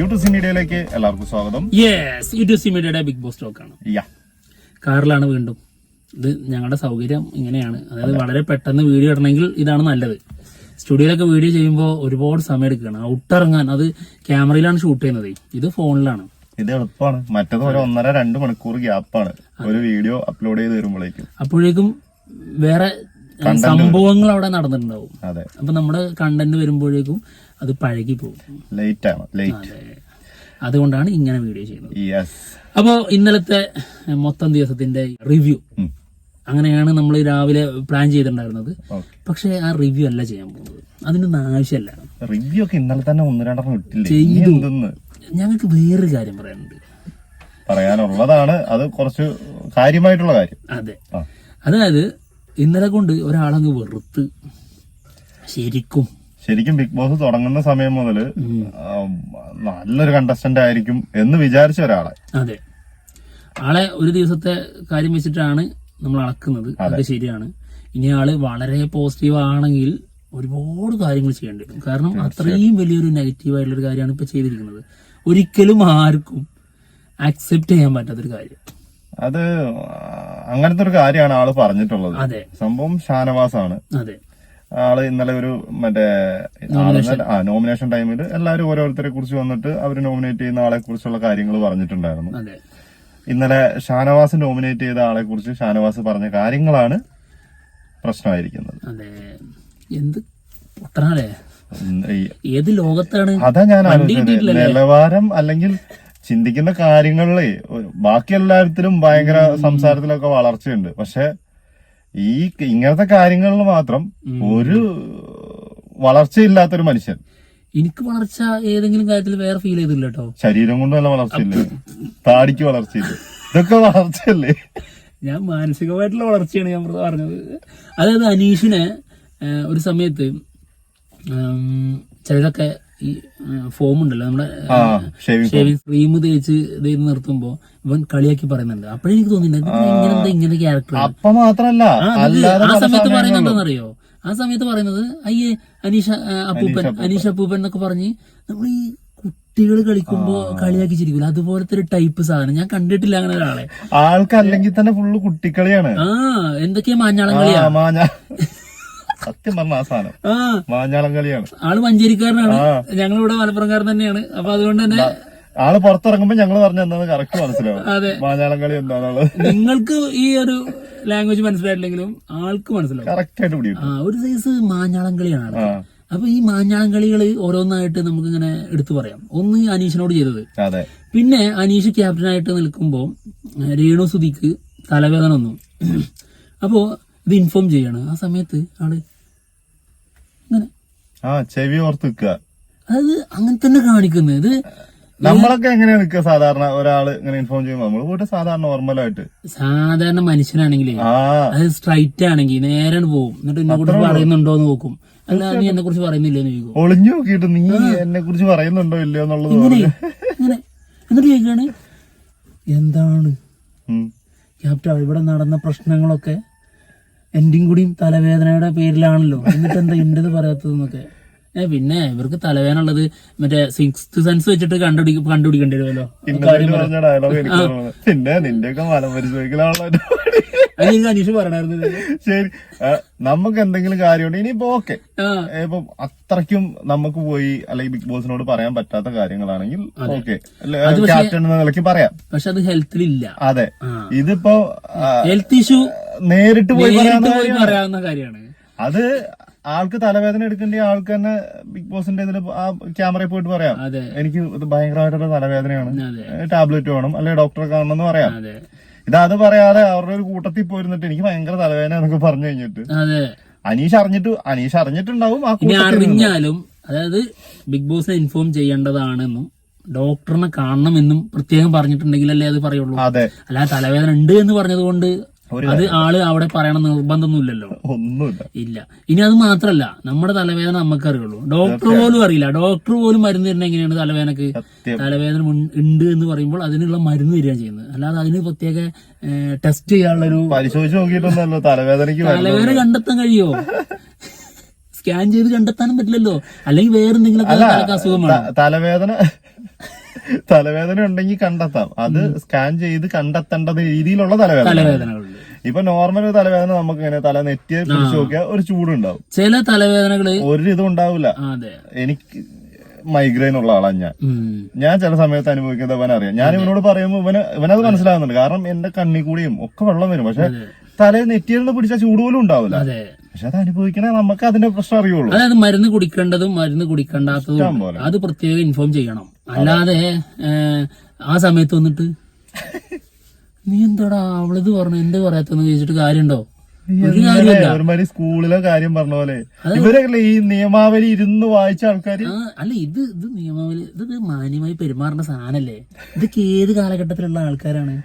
മീഡിയയിലേക്ക് എല്ലാവർക്കും സ്വാഗതം. യെസ് യു ടു സി മീഡിയയുടെ ബിഗ് ബോസ് ടോക്ക് ആണ്. യാ കാറിലാണ് വീണ്ടും. ഇത് ഞങ്ങളുടെ സൗകര്യം ഇങ്ങനെയാണ്. അതായത് വളരെ പെട്ടെന്ന് വീഡിയോ ഇടണമെങ്കിൽ ഇതാണ് നല്ലത്. സ്റ്റുഡിയോയിലൊക്കെ വീഡിയോ ചെയ്യുമ്പോൾ ഒരുപാട് സമയം എടുക്കുകയാണ്. ഔട്ടിറങ്ങാൻ അത് ക്യാമറയിലാണ് ഷൂട്ട് ചെയ്യുന്നത്. ഇത് ഫോണിലാണ്. ഇത് എളുപ്പമാണ്. മറ്റത് ഒരു ഒന്നര രണ്ട് മണിക്കൂർ ഗ്യാപ്പാണ്. ഒരു വീഡിയോ അപ്ലോഡ് ചെയ്ത് വരുമ്പോഴേക്കും. അപ്പോഴേക്കും വേറെ സംഭവങ്ങൾ അവിടെ നടന്നിട്ടുണ്ടാവും. അപ്പൊ നമ്മുടെ കണ്ടന്റ് വരുമ്പോഴേക്കും അത് പഴകി പോകും. ലേറ്റ് ലേറ്റ് അതുകൊണ്ടാണ് ഇങ്ങനെ വീഡിയോ ചെയ്യുന്നത്. അപ്പോ അപ്പോൾ ഇന്നലത്തെ മൊത്തം ദിവസത്തിന്റെ റിവ്യൂ അങ്ങനെയാണ് നമ്മൾ രാവിലെ പ്ലാൻ ചെയ്തിട്ടുണ്ടായിരുന്നത്. പക്ഷെ ആ റിവ്യൂ അല്ല ചെയ്യാൻ പോകുന്നത്. അതിനൊന്നും ആവശ്യമല്ല. റിവ്യൂ ഒക്കെ ഇന്നലെ തന്നെ ഒന്ന് രണ്ടെണ്ണം ഞങ്ങൾക്ക് വേറൊരു കാര്യം പറയാനുണ്ട്. പറയാനുള്ളതാണ്. അത് കുറച്ച് കാര്യമായിട്ടുള്ള കാര്യം. അതെ. അതായത് ഇന്നലെ കൊണ്ട് ഒരാളങ്ങ് വെറുത്ത് ശരിക്കും ശരിക്കും ബിഗ് ബോസ് തുടങ്ങുന്ന സമയം മുതൽ നല്ലൊരു കണ്ടസ്റ്റന്റ് ആയിരിക്കും എന്ന് വിചാരിച്ച ഒരാളെ. അതെ. ആളെ ഒരു ദിവസത്തെ കാര്യം വെച്ചിട്ടാണ് നമ്മൾ അളക്കുന്നത്. അത്. ശരിയാണ്. ഇനി ആൾ വളരെ പോസിറ്റീവ് ആണെങ്കിൽ ഒരുപാട് കാര്യങ്ങൾ ചെയ്യേണ്ടി വരും. കാരണം അത്രയും വലിയൊരു നെഗറ്റീവ് ആയിട്ടുള്ള ഒരു കാര്യമാണ് ഇപ്പൊ ചെയ്തിരിക്കുന്നത്. ഒരിക്കലും ആർക്കും അക്സെപ്റ്റ് ചെയ്യാൻ പറ്റാത്തൊരു കാര്യം. അത് അങ്ങനത്തെ ഒരു കാര്യമാണ് ആൾ പറഞ്ഞിട്ടുള്ളത്. അതെ. സംഭവം ഷാനവാസാണ്. അതെ. ആൾ ഇന്നലെ ഒരു മറ്റേ ആ നോമിനേഷൻ ടൈമിൽ എല്ലാവരും ഓരോരുത്തരെ കുറിച്ച് വന്നിട്ട് അവർ നോമിനേറ്റ് ചെയ്യുന്ന ആളെ കുറിച്ചുള്ള കാര്യങ്ങൾ പറഞ്ഞിട്ടുണ്ടായിരുന്നു. ഇന്നലെ ഷാനവാസ് നോമിനേറ്റ് ചെയ്ത ആളെ കുറിച്ച് ഷാനവാസ് പറഞ്ഞ കാര്യങ്ങളാണ് പ്രശ്നമായിരിക്കുന്നത്. അതെ. എന്ത് പൊട്ടനാലേ ഏത് ലോകത്താണ്? അതാ ഞാൻ? നിലവാരം അല്ലെങ്കിൽ ചിന്തിക്കുന്ന കാര്യങ്ങളിലെ ബാക്കി എല്ലാത്തിലും ഭയങ്കര സംസാരത്തിലൊക്കെ വളർച്ചയുണ്ട്. പക്ഷെ ഈ ഇങ്ങനത്തെ കാര്യങ്ങളിൽ മാത്രം ഒരു വളർച്ചയില്ലാത്തൊരു മനുഷ്യൻ. എനിക്ക് വളർച്ച ഏതെങ്കിലും കാര്യത്തിൽ വേറെ ഫീൽ ചെയ്തില്ല കേട്ടോ ശരീരം കൊണ്ട് നല്ല വളർച്ചയില്ല? താടിക്ക് വളർച്ചയില്ല? ഇതൊക്കെ വളർച്ചയല്ലേ? ഞാൻ മാനസികമായിട്ടുള്ള വളർച്ചയാണ് ഞാൻ പറഞ്ഞത്. അതായത് അനീഷിനെ ഒരു സമയത്ത് ചിലതൊക്കെ ഈ ഫോം ഉണ്ടല്ലോ നമ്മുടെ ഷേവിങ് ഷേവിംഗ് ക്രീം തേച്ച് ഇത് നിർത്തുമ്പോ ഇവൻ കളിയാക്കി പറയുന്നുണ്ട്. അപ്പോഴേ എനിക്ക് തോന്നിയിട്ടുണ്ട് ഇങ്ങനെ ക്യാരക്ടർ അപ്പൊ മാത്രല്ല ആ സമയത്ത്. പറയുന്നുണ്ടോന്നറിയോ ആ സമയത്ത് പറയുന്നത് അയ്യേ അനീഷ അപ്പൂപ്പൻ അനീഷ അപ്പൂപ്പൻ എന്നൊക്കെ പറഞ്ഞ് നമ്മൾ ഈ കുട്ടികൾ കളിക്കുമ്പോ കളിയാക്കി ചിരിക്കില്ല അതുപോലത്തെ ഒരു ടൈപ്പ് സാധനം ഞാൻ കണ്ടിട്ടില്ല അങ്ങനെ ഒരാളെ. ആൾക്കല്ലെങ്കിൽ തന്നെ ഫുള്ള് കുട്ടിക്കളിയാണ്. ആ എന്തൊക്കെയാ മാഞ്ഞാളം കളിയാ? സത്യം പറഞ്ഞ സാധനം. ആ. മാഞ്ഞാളം കളിയാണ്. ആൾ മഞ്ചേരിക്കാരനാണ്. ഞങ്ങൾ ഇവിടെ മലപ്പുറംകാരൻ തന്നെയാണ്. അപ്പൊ അതുകൊണ്ട് തന്നെ ആൾ പുറത്തിറങ്ങുമ്പോ ഞങ്ങൾ പറഞ്ഞ എന്താന്ന് കറക്റ്റ് മനസ്സിലാവും. മാഞ്ഞാളം കളി എന്താണുള്ളത് നിങ്ങൾക്ക് ഈ ഒരു ലാംഗ്വേജ് മനസ്സിലായില്ലെങ്കിലും ആൾക്ക് മനസ്സിലാവും. കറക്റ്റ് ആയിട്ട് പിടിക്കും ആ ഒരു സൈസ് മാഞ്ഞാളം കളിയാണ്. അപ്പൊ ഈ മാഞ്ഞാളം കളികൾ ഓരോന്നായിട്ട് നമുക്ക് ഇങ്ങനെ എടുത്തു പറയാം. ഒന്ന് അനീഷിനോട് ചെയ്തത്. പിന്നെ അനീഷ് ക്യാപ്റ്റനായിട്ട് നിൽക്കുമ്പോൾ രേണു സുധിക്ക് തലവേദന ഒന്നും അപ്പോ ഇത് ഇൻഫോം ചെയ്യാണ്. ആ സമയത്ത് ആൾ ആ ചെവി ഓർത്ത് നിൽക്കുക. അത് അങ്ങനെ തന്നെ കാണിക്കുന്നത് നമ്മളൊക്കെ എങ്ങനെയാ നിൽക്കുക? സാധാരണ ഒരാൾ ഇങ്ങനെ ഇൻഫോം ചെയ്യുമ്പോൾ നമ്മൾ പോയിട്ട് സാധാരണ നോർമലായിട്ട് സാധാരണ മനുഷ്യനാണെങ്കിൽ അത് സ്ട്രൈറ്റ് ആണെങ്കിൽ നേരെ പോകും. എന്നിട്ട് എന്നെ കുറിച്ച് പറയുന്നുണ്ടോ എന്ന് നോക്കും. അല്ല നീ എന്നെ കുറിച്ച് പറയുന്നില്ലെന്ന് ചോദിക്കും. ഒളിഞ്ഞു നോക്കിയിട്ട് നീ എന്നെ കുറിച്ച് പറയുന്നുണ്ടോ ഇല്ലയോ എന്നുള്ളത് ഇങ്ങനെ. എന്നിട്ട് ചോദിക്കാണ് എന്താണ്? ക്യാപ്റ്റ ക്യാപ്റ്റൻ ഇവിടെ നടന്ന പ്രശ്നങ്ങളൊക്കെ എന്റെയും കൂടിയും തലവേദനയുടെ പേരിലാണല്ലോ. എന്നിട്ട് എന്താ ഇന്റത് പറയാത്തതെന്നൊക്കെ. ഏ പിന്നെ ഇവർക്ക് തലവേദന ഉള്ളത് മറ്റേ സിക്സ്ത് സെൻസ് വെച്ചിട്ട് കണ്ടുപിടി കണ്ടുപിടിക്കേണ്ടി വരുമല്ലോ. പിന്നെ നിന്റെയൊക്കെ മലം പരിശോധിക്കലാണല്ലോ അനീഷ് പറയണായിരുന്നു ശരി. നമുക്ക് എന്തെങ്കിലും കാര്യമുണ്ട് ഇനിയിപ്പോ ഓക്കെ. ഇപ്പൊ അത്രയ്ക്കും നമുക്ക് പോയി അല്ലെങ്കിൽ ബിഗ് ബോസിനോട് പറയാൻ പറ്റാത്ത കാര്യങ്ങളാണെങ്കിൽ ഓക്കെ. ക്യാപ്റ്റൻ എന്ന നിലയ്ക്ക് പറയാം. പക്ഷെ അത് ഹെൽത്തിലില്ല. അതെ. ഇതിപ്പോ ഹെൽത്ത് ഇഷ്യൂ നേരിട്ട് പോയി നേരിട്ട് പറയാവുന്ന പോയി കാര്യമാണ്. പറയാവുന്ന കാര്യമാണ്. അത് ആൾക്ക് തലവേദന എടുക്കേണ്ട ആൾക്ക് തന്നെ ബിഗ് ബോസിന്റെ ഇതിൽ ആ ക്യാമറയിൽ പോയിട്ട് പറയാം. അതെ. എനിക്ക് ഇത് ഭയങ്കരമായിട്ടുള്ള തലവേദനയാണ്. അതെ. ടാബ്ലറ്റ് വേണം അല്ലെ ഡോക്ടറെ കാണണം എന്ന് പറയാം. അതെ. ഇത് അത് പറയാതെ അവരുടെ ഒരു കൂട്ടത്തിൽ പോയിരുന്നിട്ട് എനിക്ക് ഭയങ്കര തലവേദന എന്നൊക്കെ പറഞ്ഞു കഴിഞ്ഞിട്ട്. അതെ. അനീഷ് അറിഞ്ഞിട്ട് അനീഷ് അറിഞ്ഞിട്ടുണ്ടാവും ആ ഇനി കൂട്ടത്തിൽ. അറിഞ്ഞാലും അതായത് ബിഗ് ബോസിനെ ഇൻഫോം ചെയ്യേണ്ടതാണെന്നും ഡോക്ടറിനെ കാണണമെന്നും പ്രത്യേകം പറഞ്ഞിട്ടുണ്ടെങ്കിലല്ലേ അത് പറയുള്ളൂ. അതെ. അല്ലാതെ തലവേദന ഉണ്ട് എന്ന് പറഞ്ഞതുകൊണ്ട് അത് ആൾ അവിടെ പറയണം നിർബന്ധമൊന്നുമില്ലല്ലോ ഒന്നുമില്ല. ഇല്ല. ഇനി അത് മാത്രല്ല നമ്മുടെ തലവേദന നമുക്ക് അറിയുള്ളൂ ഡോക്ടർ പോലും അറിയില്ല. ഡോക്ടർ പോലും മരുന്ന് തരുന്ന എങ്ങനെയാണ് തലവേദനക്ക്? തലവേദന ഉണ്ട് എന്ന് പറയുമ്പോൾ അതിനുള്ള മരുന്ന് തരികയാണ് ചെയ്യുന്നത്. അല്ലാതെ അതിന് പ്രത്യേക ടെസ്റ്റ് പരിശോധിച്ച് നോക്കിയിട്ടൊന്നല്ലോ തലവേദനയ്ക്ക് തലവേദന കണ്ടെത്താൻ കഴിയോ? സ്കാൻ ചെയ്ത് കണ്ടെത്താനും പറ്റില്ലല്ലോ. അല്ലെങ്കിൽ വേറെ എന്തെങ്കിലും തലക്ക് അസുഖം തലവേദന തലവേദന ഉണ്ടെങ്കിൽ കണ്ടെത്താം. അത് സ്കാൻ ചെയ്ത് കണ്ടെത്തേണ്ട രീതിയിലുള്ള തലവേദന. ഇപ്പൊ നോർമൽ ഒരു തലവേദന നമുക്ക് ഇങ്ങനെ തല നെറ്റിയെ പിടിച്ചു നോക്കിയാൽ ഒരു ചൂടുണ്ടാവും. ചില തലവേദനകൾ ഒരു ഇതും ഉണ്ടാവില്ല എനിക്ക് മൈഗ്രെയിൻ ഉള്ള ആളാണ് ഞാൻ. ഞാൻ ചില സമയത്ത് അനുഭവിക്കുന്നത് അവൻ അറിയാം. ഞാൻ ഇവനോട് പറയുമ്പോൾ ഇവന് ഇവനത് മനസ്സിലാകുന്നുണ്ട്. കാരണം എന്റെ കണ്ണി കൂടിയും ഒക്കെ വെള്ളം വരും. പക്ഷെ തല നെറ്റിയിൽ നിന്ന് പിടിച്ച ചൂട് പോലും ഉണ്ടാവില്ല. പക്ഷെ അത് അനുഭവിക്കണേ നമുക്ക് അതിന്റെ പ്രശ്നം അറിയുള്ളൂ. അതായത് മരുന്ന് കുടിക്കേണ്ടതും മരുന്ന് കുടിക്കേണ്ടാത്തതും അത് പ്രത്യേകം ഇൻഫോം ചെയ്യണം. അല്ലാതെ ആ സമയത്ത് വന്നിട്ട് നീ എന്താടാ അവളിത് പറഞ്ഞു എന്ത് പറയാത്തെന്ന് ചോദിച്ചിട്ട് കാര്യമുണ്ടോ? ഒരുമാതിരി സ്കൂളിലെ കാര്യം പറഞ്ഞ പോലെ. ഇവരല്ലേ ഈ നിയമാവലി ഇരുന്ന് വായിച്ച ആൾക്കാര്? അല്ല ഇത് ഇത് നിയമാവലി ഇത് മാന്യമായി പെരുമാറുന്ന സാധനല്ലേ ഇതൊക്കെ ഏത് കാലഘട്ടത്തിലുള്ള ആൾക്കാരാണ്?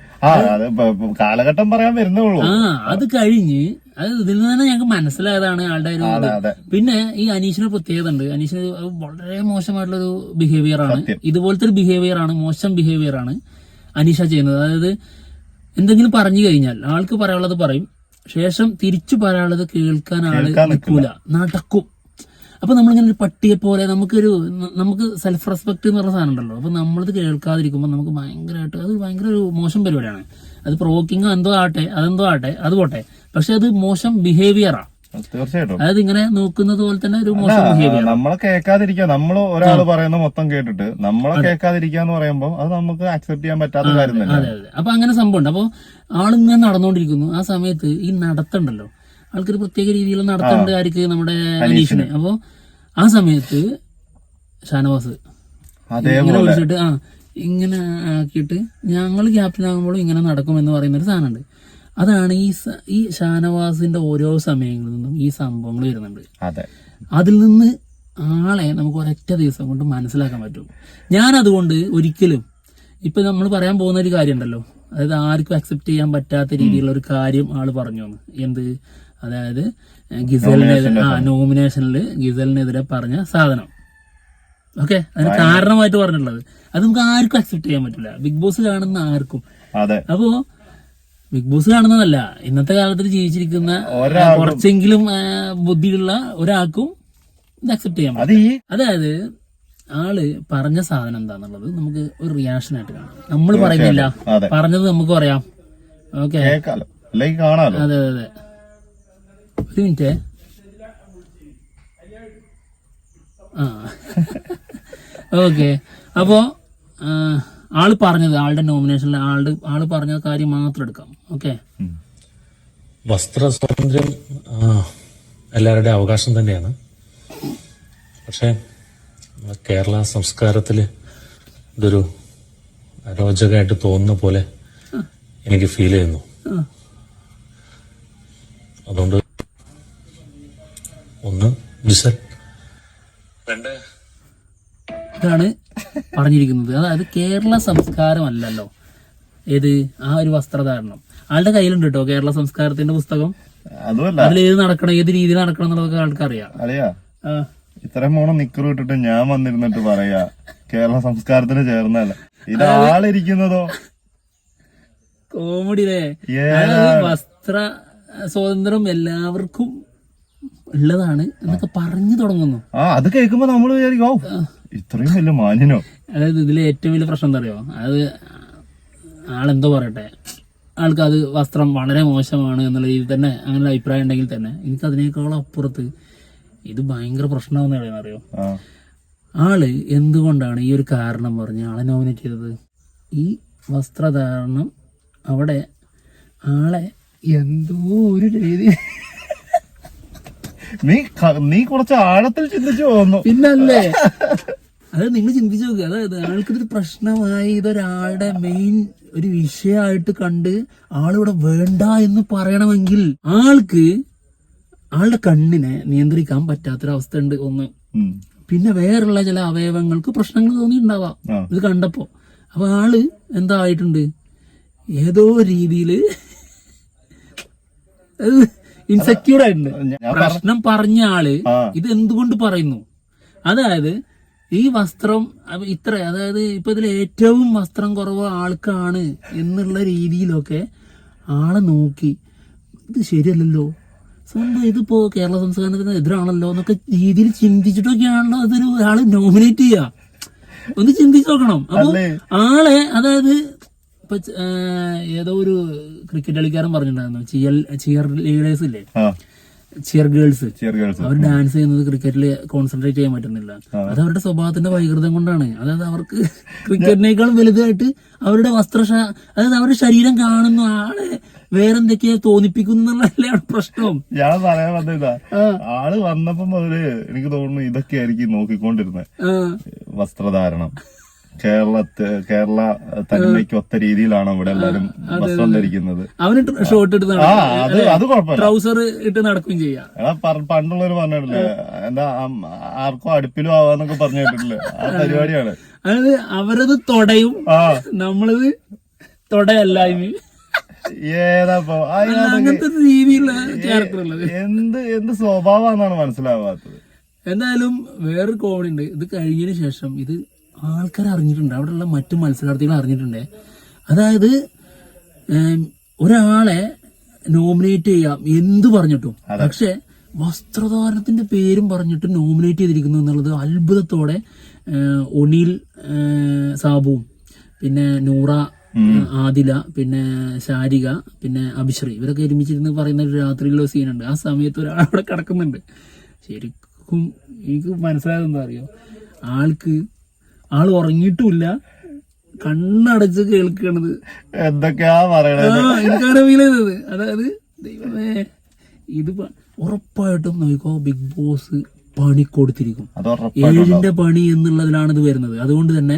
കാലഘട്ടം പറയാൻ വരുന്നേ ഉള്ളൂ. ആ അത് കഴിഞ്ഞ് അത് ഇതിൽ നിന്ന് തന്നെ ഞങ്ങൾക്ക് മനസ്സിലായതാണ് ആളുടെ ഒരു ഇത്. പിന്നെ ഈ അനീഷിന് ഒരു പ്രത്യേകത ഉണ്ട്. അനീഷിന് വളരെ മോശമായിട്ടുള്ള ഒരു ബിഹേവിയർ ആണ് ഇതുപോലത്തെ ഒരു ബിഹേവിയർ ആണ് മോശം ബിഹേവിയർ ആണ് അനീഷ ചെയ്യുന്നത്. അതായത് എന്തെങ്കിലും പറഞ്ഞു കഴിഞ്ഞാൽ ആൾക്ക് പറയാനുള്ളത് പറയും. ശേഷം തിരിച്ചു പറയാനുള്ളത് കേൾക്കാൻ ആൾ കേൾക്കാൻ നിൽക്കൂല. നടക്കും. അപ്പൊ നമ്മളിങ്ങനെ ഒരു പട്ടിയെ പോലെ നമുക്കൊരു നമുക്ക് സെൽഫ് റെസ്പെക്ട് എന്ന് പറഞ്ഞ സാധനം ഉണ്ടല്ലോ. അപ്പൊ നമ്മളിത് കേൾക്കാതിരിക്കുമ്പോൾ നമുക്ക് ഭയങ്കരമായിട്ട് അത് ഭയങ്കര ഒരു മോശം പരിപാടിയാണ്. അത് പ്രോക്കിങ്ങോ എന്തോ ആട്ടെ അതെന്തോ ആട്ടെ അത് പോട്ടെ. പക്ഷെ അത് മോശം ബിഹേവിയറാണ് തീർച്ചയായിട്ടും. അതായത് ഇങ്ങനെ നോക്കുന്നത് പോലെ തന്നെ ഒരു മോശം ബിഹേവിയർ നമ്മളെ കേൾക്കാതിരിക്കുക നമ്മൾ ഒരാൾ പറയുന്ന മൊത്തം കേട്ടിട്ട് നമ്മളെ കേൾക്കാതിരിക്കുക എന്ന് പറയുമ്പോൾ അത് നമുക്ക് അക്സെപ്റ്റ് ചെയ്യാൻ പറ്റാത്ത കാര്യം തന്നെ അതെ അതെ. അപ്പൊ അങ്ങനെ സംഭവം ഉണ്ട് അപ്പൊ ആളിങ്ങനെ നടന്നുകൊണ്ടിരിക്കുന്നു ആ സമയത്ത് ഈ നടത്തുണ്ടല്ലോ ആൾക്കൊരു പ്രത്യേക രീതിയിൽ നടത്തുന്നുണ്ട് ആർക്ക് നമ്മുടെ അനീഷിന്. അപ്പൊ ആ സമയത്ത് ഷാനവാസ് ഇങ്ങനെ വിളിച്ചിട്ട് ആ ഇങ്ങനെ ആക്കിയിട്ട് ഞങ്ങൾ ക്യാപ്റ്റൻ ആകുമ്പോഴും ഇങ്ങനെ നടക്കും എന്ന് പറയുന്ന ഒരു സാധനമുണ്ട്. അതാണ് ഈ ഈ ഷാനവാസിന്റെ ഓരോ സമയങ്ങളിൽ നിന്നും ഈ സംഭവങ്ങൾ വരുന്നുണ്ട്. അതെ. അതിൽ നിന്ന് ആളെ നമുക്ക് ഒരൊറ്റ ദിവസം കൊണ്ട് മനസ്സിലാക്കാൻ പറ്റും. ഞാൻ അതുകൊണ്ട് ഒരിക്കലും ഇപ്പൊ നമ്മൾ പറയാൻ പോകുന്ന ഒരു കാര്യം ഉണ്ടല്ലോ അതായത് ആർക്കും അക്സെപ്റ്റ് ചെയ്യാൻ പറ്റാത്ത രീതിയിലുള്ള ഒരു കാര്യം ആൾ പറഞ്ഞു എന്ത്? അതായത് ഗിസലിനെതിരെ ആ നോമിനേഷനിൽ ഗിസലിനെതിരെ പറഞ്ഞ സാധനം. ഓക്കെ? അതിന് കാരണമായിട്ട് പറഞ്ഞിട്ടുള്ളത്. അത് നമുക്ക് ആർക്കും അക്സെപ്റ്റ് ചെയ്യാൻ പറ്റില്ല. ബിഗ് ബോസ് കാണുന്ന ആർക്കും. അപ്പോ ബിഗ് ബോസ് കാണുന്നതല്ല. ഇന്നത്തെ കാലത്തിൽ ജീവിച്ചിരിക്കുന്ന കുറച്ചെങ്കിലും ബുദ്ധിയുള്ള ഒരാൾക്കും ഇത് അക്സെപ്റ്റ് ചെയ്യാൻ പറ്റും അതായത് ആൾ പറഞ്ഞ സാധനം എന്താന്നുള്ളത് നമുക്ക് ഒരു റിയാക്ഷൻ ആയിട്ട് കാണാം. നമ്മൾ പറയുന്നില്ല. പറഞ്ഞത് നമുക്ക് പറയാം. ഓക്കെ? അതെ അതെ അതെ. ഒരു മിനിറ്റ്. ആ. ഓക്കെ. അപ്പോ ആൾ പറഞ്ഞത് ആളുടെ നോമിനേഷനിൽ ആളുടെ ആൾ പറഞ്ഞ കാര്യം മാത്രം എടുക്കാം. ഓക്കെ? വസ്ത്ര സ്വാതന്ത്ര്യം എല്ലാവരുടെ അവകാശം തന്നെയാണ്. പക്ഷേ കേരള സംസ്കാരത്തിൽ ഇതൊരു അരോചകമായിട്ട് തോന്നുന്ന പോലെ എനിക്ക് ഫീൽ ചെയ്യുന്നു. അതുകൊണ്ട് ഒന്ന് ഇതാണ് പറഞ്ഞിരിക്കുന്നത്. അതായത് കേരള സംസ്കാരം അല്ലല്ലോ ഏത്? ആ ഒരു വസ്ത്രധാരണം. ആളുടെ കയ്യിലുണ്ട് കേട്ടോ കേരള സംസ്കാരത്തിന്റെ പുസ്തകം. അതിൽ ഏത് നടക്കണം ഏത് രീതിയിൽ നടക്കണം എന്നുള്ളതൊക്കെ ആൾക്ക് അറിയാം. ഇത്രയും മോണം നിക്കറ് ഇട്ടിട്ട് ഞാൻ വന്നിരുന്നിട്ട് പറയാ കേരള സംസ്കാരത്തിന് ചേർന്നല്ല ഇത് ആളിരിക്കുന്നതോ? കോമഡി അല്ലേ? ഏതാ? വസ്ത്ര സ്വാതന്ത്ര്യം എല്ലാവർക്കും ഉള്ളതാണ് എന്നൊക്കെ പറഞ്ഞു തുടങ്ങുന്നു. ആ അത് കേൾക്കുമ്പോ നമ്മൾ വിചാരിക്കും ഓ ഇത്രയും വലിയ മാന്യനോ? അതായത് ഇതിലെ ഏറ്റവും വലിയ പ്രശ്നം എന്താ അറിയോ അത് ആളെന്തോ പറയട്ടെ. ആൾക്ക് അത് വസ്ത്രം വളരെ മോശമാണ് എന്നുള്ള രീതിയിൽ തന്നെ അങ്ങനെ ഒരു അഭിപ്രായം ഉണ്ടെങ്കിൽ തന്നെ എനിക്ക് അതിനേക്കാളും അപ്പുറത്ത് ഇത് ഭയങ്കര പ്രശ്നമാണെന്ന് അറിയോ? ആൾ എന്തുകൊണ്ടാണ് ഈ ഒരു കാരണം പറഞ്ഞ് ആളെ നോമിനേറ്റ് ചെയ്തത്? ഈ വസ്ത്രധാരണം അവിടെ ആളെ എന്തോ ഒരു രീതി നീ നീ കുറച്ച് ആഴത്തിൽ ചിന്തിച്ചു പോകുന്നു പിന്നല്ലേ? അത് നിങ്ങൾ ചിന്തിച്ചു നോക്കുക അതായത് ആൾക്കിതൊരു പ്രശ്നമായി ഇതൊരാളുടെ മെയിൻ ഒരു വിഷയമായിട്ട് കണ്ട് ആളിവിടെ വേണ്ട എന്ന് പറയണമെങ്കിൽ ആൾക്ക് ആളുടെ കണ്ണിനെ നിയന്ത്രിക്കാൻ പറ്റാത്തൊരവസ്ഥ ഉണ്ട് ഒന്ന് പിന്നെ വേറുള്ള ചില അവയവങ്ങൾക്ക് പ്രശ്നങ്ങൾ തോന്നിയിട്ടുണ്ടാവാം. ഇത് കണ്ടപ്പോ. അപ്പൊ ആൾ എന്തായിട്ടുണ്ട്? ഏതോ രീതിയിൽ ഇൻസെക്യൂർ ആയിട്ടുണ്ട്. പ്രശ്നം പറഞ്ഞ ആൾ ഇത് എന്തുകൊണ്ട് പറയുന്നു? അതായത് ഈ വസ്ത്രം ഇത്ര അതായത് ഇപ്പൊ ഇതിൽ ഏറ്റവും വസ്ത്രം കുറവ് ആൾക്കാണ് എന്നുള്ള രീതിയിലൊക്കെ ആളെ നോക്കി ഇത് ശരിയല്ലല്ലോ? സ്വന്തം ഇതിപ്പോ കേരള സംസ്ഥാനത്തിന് എതിരാണല്ലോ എന്നൊക്കെ രീതിയിൽ ചിന്തിച്ചിട്ടൊക്കെയാണല്ലോ അതൊരു ആൾ നോമിനേറ്റ് ചെയ്യാ. ഒന്ന് ചിന്തിച്ചു നോക്കണം. അപ്പൊ ആളെ അതായത് ഇപ്പൊ ഏതോ ഒരു ക്രിക്കറ്റ് കളിക്കാരൻ പറഞ്ഞിട്ടുണ്ടായിരുന്നു. ചിയർ ചിയർ ലീഡേഴ്സ് ഇല്ലേ? Cheer girls. അവർ ഡാൻസ് ചെയ്യുന്നത് ക്രിക്കറ്റിൽ കോൺസെൻട്രേറ്റ് ചെയ്യാൻ പറ്റുന്നില്ല. അത് അവരുടെ സ്വഭാവത്തിന്റെ വൈകൃതം കൊണ്ടാണ്. അതായത് അവർക്ക് ക്രിക്കറ്റിനേക്കാൾ വലുതായിട്ട് അവരുടെ വസ്ത്രശ അതായത് അവരുടെ ശരീരം കാണുന്ന ആളെ വേറെന്തൊക്കെയാ തോന്നിപ്പിക്കുന്നു എന്നുള്ളതല്ലേ അവിടെ പ്രശ്നം. ഞാൻ പറയാൻ വന്ന ഇതാ ആ. ആൾ വന്നപ്പോ മുതൽ എനിക്ക് തോന്നുന്നു ഇതൊക്കെ ആയിരിക്കും നോക്കിക്കൊണ്ടിരുന്നത് വസ്ത്രധാരണം. കേരളത്തെ കേരള തനിമയ്ക്ക് ഒത്ത രീതിയിലാണ് ഇവിടെ എല്ലാരും വസ്ത്രം ധരിക്കുന്നത്? അവന് ഷോർട്ട് എടുത്ത് ആ അത് അത് കുഴപ്പമില്ല. ട്രൗസർ ഇട്ട് നടക്കുകയും ചെയ്യാം. എടാ പ- പണ്ടുള്ളവര് പറഞ്ഞിട്ടില്ലേ എന്താ അം- ആർക്കും അടുപ്പിലും ആവാന്നൊക്കെ പറഞ്ഞു കേട്ടിട്ടില്ലേ ആ പരിപാടിയാണ്. അതായത് അവരത് തൊടയും. ആ. നമ്മളത് തൊടയല്ലായ്മ ഏതാപ്പോ അയാളൊക്കെ അങ്ങനത്തെ രീതിയിലുള്ള ക്യാരക്ടർ ഉള്ളത് എന്ത് എന്ത് സ്വഭാവമാണെന്നാണ് മനസ്സിലാവാത്തത്? എന്തായാലും വേറൊരു കോമഡി ഉണ്ട്. ഇത് കഴിഞ്ഞതിന് ശേഷം ഇത് ആൾക്കാർ അറിഞ്ഞിട്ടുണ്ട്. അവിടെയുള്ള മറ്റു മത്സരാർത്ഥികൾ അറിഞ്ഞിട്ടുണ്ട്. അതായത് ഒരാളെ നോമിനേറ്റ് ചെയ്യാം എന്ത് പറഞ്ഞിട്ടും. പക്ഷെ വസ്ത്രധാരണത്തിന്റെ പേരും പറഞ്ഞിട്ട് നോമിനേറ്റ് ചെയ്തിരിക്കുന്നു എന്നുള്ളത് അത്ഭുതത്തോടെ ഏഹ്, സാബുവും പിന്നെ നൂറ ആദില പിന്നെ ശാരിക പിന്നെ അഭിശ്രീ. ഇവരൊക്കെ ഒരുമിച്ചിരുന്ന് പറയുന്ന ഒരു രാത്രിയിലുള്ള സീനുണ്ട് ആ സമയത്ത് ഒരാൾ അവിടെ കിടക്കുന്നുണ്ട്. ശരിക്കും എനിക്ക് മനസ്സിലായത് എന്താ അറിയോ? ആൾക്ക് ആൾ ഉറങ്ങിയിട്ടുമില്ല. കണ്ണടച്ച് കേൾക്കണത്. എന്തൊക്കെയാ പറയണത് ഫീൽ ചെയ്തത് അതായത് ദൈവമേ ഇത് ഉറപ്പായിട്ടും നോക്കോ ബിഗ് ബോസ് പണി കൊടുത്തിരിക്കും. ഏഴിന്റെ പണി എന്നുള്ളതിലാണ് ഇത് വരുന്നത്. അതുകൊണ്ട് തന്നെ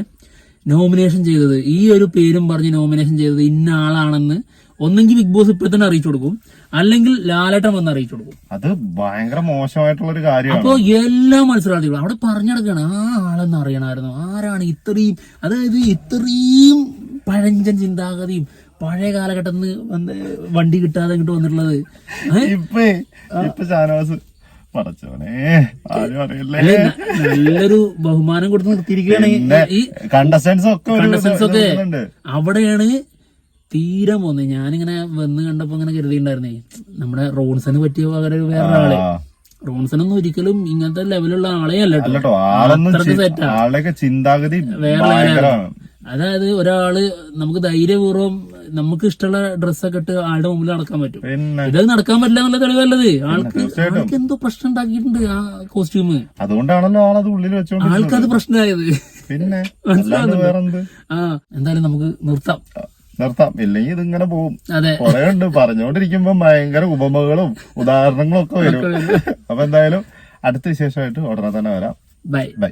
നോമിനേഷൻ ചെയ്തത് ഈ ഒരു പേരും പറഞ്ഞ് നോമിനേഷൻ ചെയ്തത് ഇന്ന ആളാണെന്ന് ഒന്നെങ്കിൽ ബിഗ് ബോസ് ഇപ്പൊ തന്നെ അറിയിച്ചു കൊടുക്കും. അല്ലെങ്കിൽ ലാലേട്ടൻ വന്ന് അറിയിച്ചു കൊടുക്കും. അത് ഭയങ്കര മോശമായിട്ടുള്ള ഒരു കാര്യമാണ്. അപ്പൊ എല്ലാ മത്സരാർത്ഥികളും അവിടെ പറഞ്ഞെടുക്കണം ആ ആളെന്ന് അറിയണമായിരുന്നു. ആരാണ് ഇത്രയും അതായത് ഇത്രയും പഴഞ്ചൻ ചിന്താഗതിയും പഴയ കാലഘട്ടത്തിൽ നിന്ന് വണ്ടി കിട്ടാതെ ഇങ്ങോട്ട് വന്നിട്ടുള്ളത്. ഏ? ഇപ്പൊ ഇപ്പൊ ഷാനവാസ് പടച്ചോനെ ആരും അറിയില്ലേ? നല്ലൊരു ബഹുമാനം കൊടുത്ത് നിർത്തിയിരിക്കുകയാണ്. ഈ കണ്ടസ്റ്റൻസ് ഒക്കെ കണ്ടസ്റ്റൻസ് ഒക്കെ അവിടെയാണ് തീരെ പോന്നെ ഞാനിങ്ങനെ വന്ന് കണ്ടപ്പോ ഇങ്ങനെ കരുതിയിട്ടുണ്ടായിരുന്നേ നമ്മുടെ റോൺസന് പറ്റിയ പകരം വേറൊരാൾ. റോൺസൺ റോൺസനൊന്നും ഒരിക്കലും ഇങ്ങനത്തെ ലെവലുള്ള ആളെ അല്ല ചിന്താഗതി വേറെ അതായത് ഒരാൾ നമുക്ക് ധൈര്യപൂർവം നമുക്ക് ഇഷ്ടമുള്ള ഡ്രസ്സൊക്കെ ഇട്ട് ആളുടെ മുമ്പിൽ നടക്കാൻ പറ്റും. ഇത് നടക്കാൻ പറ്റില്ല എന്നുള്ള തെളിവല്ലത് ആൾക്ക് ആൾക്ക് എന്തോ പ്രശ്നം ഉണ്ടാക്കിയിട്ടുണ്ട് ആ കോസ്റ്റ്യൂം അതുകൊണ്ടാണല്ലോ ആളത് ഉള്ളിൽ വെച്ചോണ്ട് ആൾക്കത് പ്രശ്നമായത്. പിന്നെ. അല്ലാണ്ട് ആ എന്തായാലും നമുക്ക് നിർത്താം. നിർത്താം. ഇല്ലെങ്കിൽ ഇതിങ്ങനെ പോകും അതെ. കൊറേ ഉണ്ട് പറഞ്ഞുകൊണ്ടിരിക്കുമ്പോ ഭയങ്കര ഉപമകളും ഉദാഹരണങ്ങളും ഒക്കെ വരും. അപ്പൊ എന്തായാലും അടുത്ത വിശേഷമായിട്ട് ഉടനെ തന്നെ വരാം. ബൈ. ബൈ.